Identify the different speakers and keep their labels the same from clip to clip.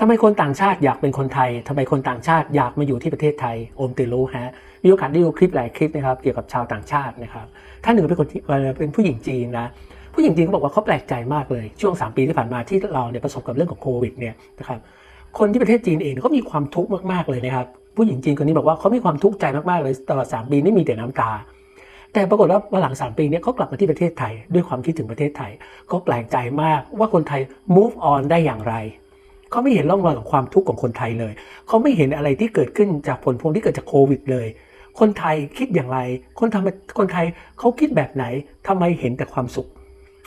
Speaker 1: ทำไมคนต่างชาติอยากเป็นคนไทยทำไมคนต่างชาติอยากมาอยู่ที่ประเทศไทยโอมติรู้ฮะมีโอกาสได้ดูคลิปหลายคลิปนะครับเกี่ยวกับชาวต่างชาตินะครับท่านหนึ่งเป็นคนเป็นผู้หญิงจีนนะผู้หญิงจีนเขาบอกว่าเขาแปลกใจมากเลยช่วง 3 ปีที่ผ่านมาที่เราเนี่ยประสบกับเรื่องของโควิดเนี่ยนะครับคนที่ประเทศจีนเองก็มีความทุกข์มากๆเลยนะครับผู้หญิงจีนคนนี้บอกว่าเขามีความทุกข์ใจมากๆเลยตลอด 3 ปีนี่มีแต่น้ำตา แต่ปรากฏว่าหลัง 3 ปีเนี้เขากลับมาที่ประเทศไทย ด้วยความคิดถึงประเทศไทยเขาแปลกใจมากว่าคนไทย move on ได้อย่างไร เขาไม่เห็นร่องรอยของความทุกข์ของคนไทยเลย เขาไม่เห็นอะไรที่เกิดขึ้นจากผลพวงที่เกิดจากโควิดเลย คนไทยคิดอย่างไร คนทำคนไทยเขาคิดแบบไหนทำไมเห็นแต่ความสุข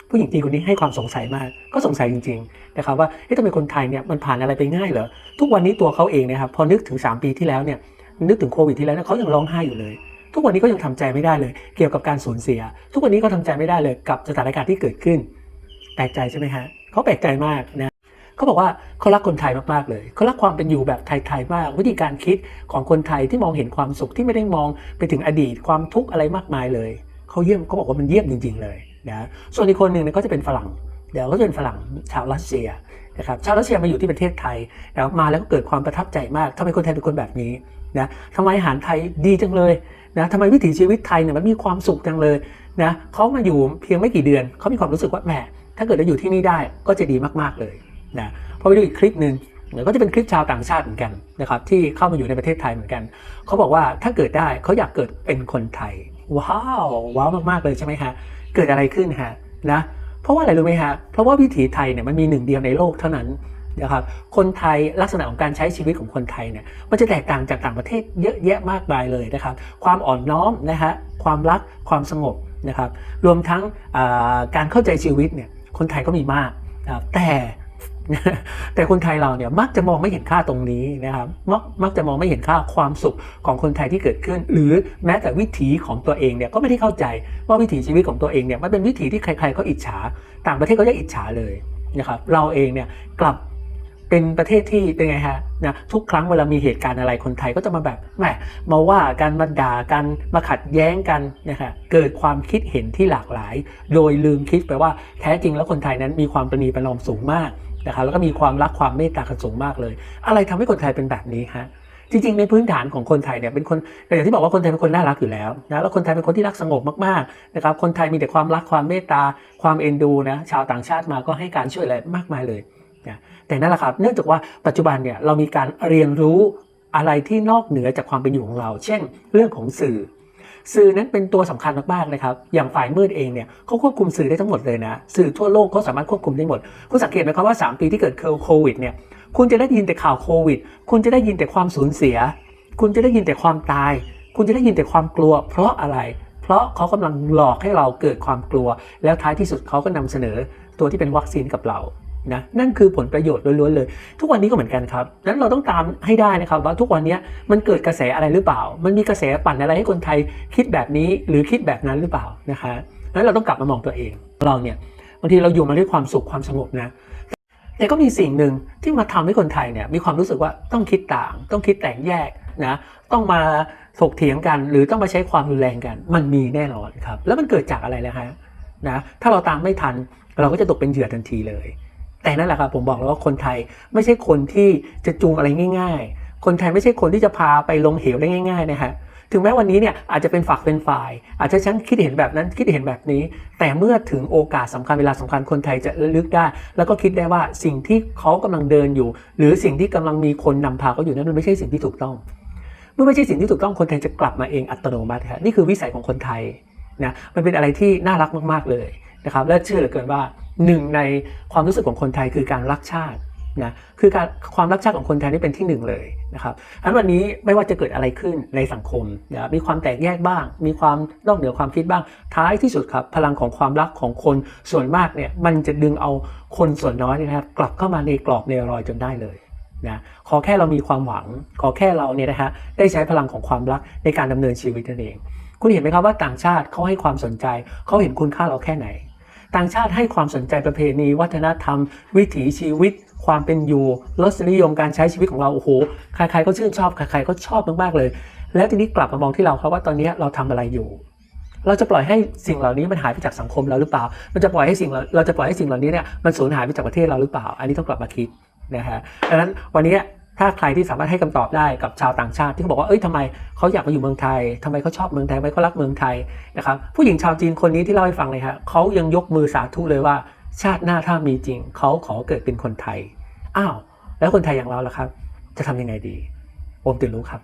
Speaker 1: ผู้หญิงจีนคนนี้ให้ความสงสัยมากก็สงสัยจริงๆนะครับว่าเฮ้ยทำไมคนไทยเนี่ยมันผ่านอะไรไปง่ายเหรอทุกวันนี้ตัวเขาเองนะครับพอนึกถึง 3 ปีที่แล้วเนี่ยนึกถึงโควิดที่แล้วเขายังร้องไห้อยู่เลยทุกวันนี้ก็ยังทำใจไม่ได้เลย เกี่ยวกับการสูญเสีย ทุกวันนี้ก็ทำใจไม่ได้เลยกับสถานการณ์ที่เกิดขึ้น แปลกใจใช่ไหมฮะเขาแปลกใจมากนะ เขาบอกว่าเขารักคนไทยมากๆเลยเขารักความเป็นอยู่แบบไทยๆมาก วิธีการคิดของคนไทยที่มองเห็นความสุขที่ไม่ได้มองไปถึงอดีตความทุกข์อะไรมากมายเลยเขาเยี่ยมเขาบอกว่ามันเยี่ยมจริง ๆ เลยนะส่วนอีกคนหนึ่งเนี่ยก็จะเป็นฝรั่งเดี๋ยวก็จะเป็นฝรั่งชาวรัสเซียนะครับชาวรัสเซียมาอยู่ที่ประเทศไทยแล้วมาแล้วก็เกิดความประทับใจมากทำไมคนไทยเป็นคนแบบนี้นะทำไมอาหารไทยดีจังเลยนะทำไมวิถีชีวิตไทยเนี่ยมันมีความสุขจังเลยนะเขามาอยู่เพียงไม่กี่เดือนเขามีความรู้สึกว่าแหมถ้าเกิดเราอยู่ที่นี่ได้ก็จะดีมากๆเลย นะพอไปดูอีกคลิปหนึ่งเดี๋ยก็จะเป็นคลิปชาวต่างชาติเหมือนกันนะครับที่เข้ามาอยู่ในประเทศไทยเหมือนกัน เขาบอกว่าถ้าเกิดได้เขาอยากเกิดเป็นคนไทย ว้าวว้าวมากๆเลยใช่ไหมฮะเกิดอะไรขึ้นฮะนะเพราะว่าอะไรรู้ไหมฮะเพราะว่าวิถีไทยเนี่ยมันมีหนึ่งเดียวในโลกเท่านั้นนะครับคนไทยลักษณะของการใช้ชีวิตของคนไทยเนี่ยมันจะแตกต่างจากต่างประเทศเยอะแยะมากมายเลยนะครับ ความอ่อนน้อมนะฮะความรักความสงบนะครับ รวมทั้งการเข้าใจชีวิตเนี่ยคนไทยก็มีมาก แต่ แต่คนไทยเราเนี่ยมักจะมองไม่เห็นค่าตรงนี้นะครับมักมักจะมองไม่เห็นค่าความสุขของคนไทยที่เกิดขึ้น หรือแม้แต่วิถีของตัวเองเนี่ยก็ไม่ได้เข้าใจว่าวิถีชีวิตของตัวเองเนี่ยมันเป็นวิถีที่ใครๆก็อิจฉา ต่างประเทศก็จะอิจฉาเลยนะครับเราเองเนี่ยกลับเป็นประเทศที่เป็นไงฮะนะทุกครั้งเวลามีเหตุการณ์อะไรคนไทยก็จะมาแบบแหมมาว่ากันมาด่ากันมาขัดแย้งกันนะครับเกิดความคิดเห็นที่หลากหลาย โดยลืมคิดไปว่าแท้จริงแล้วคนไทยนั้นมีความประนีประนอมสูงมาก นะครับแล้วก็มีความรักความเมตตากันสูงมากเลย อะไรทำให้คนไทยเป็นแบบนี้ฮะจริงๆในพื้นฐานของคนไทยเนี่ยเป็นคนอย่างที่บอกว่าคนไทยเป็นคนน่ารักอยู่แล้วนะแล้วคนไทยเป็นคนที่รักสงบมากๆนะครับคนไทยมีแต่ความรักความเมตตาความเอ็นดูนะชาวต่างชาติมาก็ให้การช่วยเหลือมากมายเลยนะแต่นั่นแหละครับเนื่องจากว่าปัจจุบันเนี่ยเรามีการเรียนรู้อะไรที่นอกเหนือจากความเป็นอยู่ของเรา เช่น เรื่องของสื่อ สื่อนั้นเป็นตัวสำคัญมากๆนะครับ อย่างฝ่ายมืดเองเนี่ยเขาควบคุมสื่อได้ทั้งหมดเลยนะ สื่อทั่วโลกเขาสามารถควบคุมได้หมด คุณสังเกตไหมครับว่า 3 ปีที่เกิดโควิดเนี่ย คุณจะได้ยินแต่ข่าวโควิด คุณจะได้ยินแต่ความสูญเสีย คุณจะได้ยินแต่ความตาย คุณจะได้ยินแต่ความกลัว เพราะอะไร เพราะเขากำลังหลอกให้เราเกิดความกลัว แล้วท้ายที่สุดเขาก็นำเสนอตัวที่เป็นวัคซีนกับเรา นะนั่นคือผลประโยชน์ล้วนๆเลย ทุกวันนี้ก็เหมือนกันครับนั้นเราต้องตามให้ได้นะครับว่าทุกวันนี้มันเกิดกระแสอะไรหรือเปล่า มันมีกระแสปั่นอะไรให้คนไทยคิดแบบนี้หรือคิดแบบนั้นหรือเปล่านะคะนั้นเราต้องกลับมามองตัวเองเราเนี่ยบางทีเราอยู่มาด้วยความสุขความสงบนะแต่ก็มีสิ่งหนึ่งที่มาทำให้คนไทยเนี่ยมีความรู้สึกว่าต้องคิดต่าง ต้องคิดแตกแยกนะต้องมาถกเถียงกัน หรือต้องมาใช้ความรุนแรงกัน มันมีแน่นอนครับ แล้วมันเกิดจากอะไรแล้วฮะนะถ้าเราตามไม่ทันเราก็จะตกเป็นเหยื่อทันทีเลย แต่นั่นแหละครับผมบอกแล้วว่าคนไทยไม่ใช่คนที่จะจูงอะไรง่าย ๆ คนไทยไม่ใช่คนที่จะพาไปลงเหวได้ง่าย ๆนะฮะถึงแม้วันนี้เนี่ยอาจจะเป็นฝักเป็นฝ่าย อาจจะฉันคิดเห็นแบบนั้นคิดเห็นแบบนี้ แต่เมื่อถึงโอกาสสำคัญเวลาสำคัญคนไทยจะระลึกได้ แล้วก็คิดได้ว่าสิ่งที่เขากำลังเดินอยู่ หรือสิ่งที่กำลังมีคนนำพาเขาอยู่นั้นมันไม่ใช่สิ่งที่ถูกต้อง เมื่อไม่ใช่สิ่งที่ถูกต้องคนไทยจะกลับมาเองอัตโนมัติครับนี่คือวิสัยของคนไทยนะมันเป็นอะไรที่น่ารักมากๆเลยนะครับและเชื่อเหลือเกินว่า หนึ่งในความรู้สึกของคนไทยคือการรักชาตินะคือการความรักชาติของคนไทยนี่เป็นที่หนึ่งเลยนะครับอันวันนี้ไม่ว่าจะเกิดอะไรขึ้นในสังคมนะมีความแตกแยกบ้าง มีความนอกเหนือความคิดบ้าง ท้ายที่สุดครับพลังของความรักของคนส่วนมากเนี่ยมันจะดึงเอาคนส่วนน้อยนะครับกลับเข้ามาในกรอบในรอยจนได้เลยนะขอแค่เรามีความหวัง ขอแค่เราเนี่ยนะฮะได้ใช้พลังของความรักในการดำเนินชีวิตนั่นเอง คุณเห็นไหมครับว่าต่างชาติเขาให้ความสนใจเขาเห็นคุณค่าเราแค่ไหน ต่างชาติให้ความสนใจประเพณี วัฒนธรรม วิถีชีวิต ความเป็นอยู่รสนิยมการใช้ชีวิตของเราโอ้โหใครๆก็ชื่นชอบใครๆก็ชอบมากๆเลย แล้วทีนี้กลับมามองที่เราครับว่าตอนนี้เราทำอะไรอยู่ เราจะปล่อยให้สิ่งเหล่านี้มันหายไปจากสังคมเราหรือเปล่า มันจะปล่อยให้สิ่งเราเราจะปล่อยให้สิ่งเหล่านี้เนี่ยมันสูญหายไปจากประเทศเราหรือเปล่า อันนี้ต้องกลับมาคิดนะฮะดังนั้นวันนี้ ถ้าใครที่สามารถให้คำตอบได้กับชาวต่างชาติที่เขาบอกว่าเอ้ยทำไมเขาอยากมาอยู่เมืองไทยทำไมเขาชอบเมืองไทยทำไมเขารักเมืองไทยนะครับผู้หญิงชาวจีนคนนี้ที่เล่าให้ฟังเลยฮะเขายังยกมือสาธุเลยว่า ชาติหน้าถ้ามีจริงเขาขอเกิดเป็นคนไทยอ้าวแล้วคนไทยอย่างเราล่ะครับ จะทำยังไงดีโอมตื่นรู้ครับ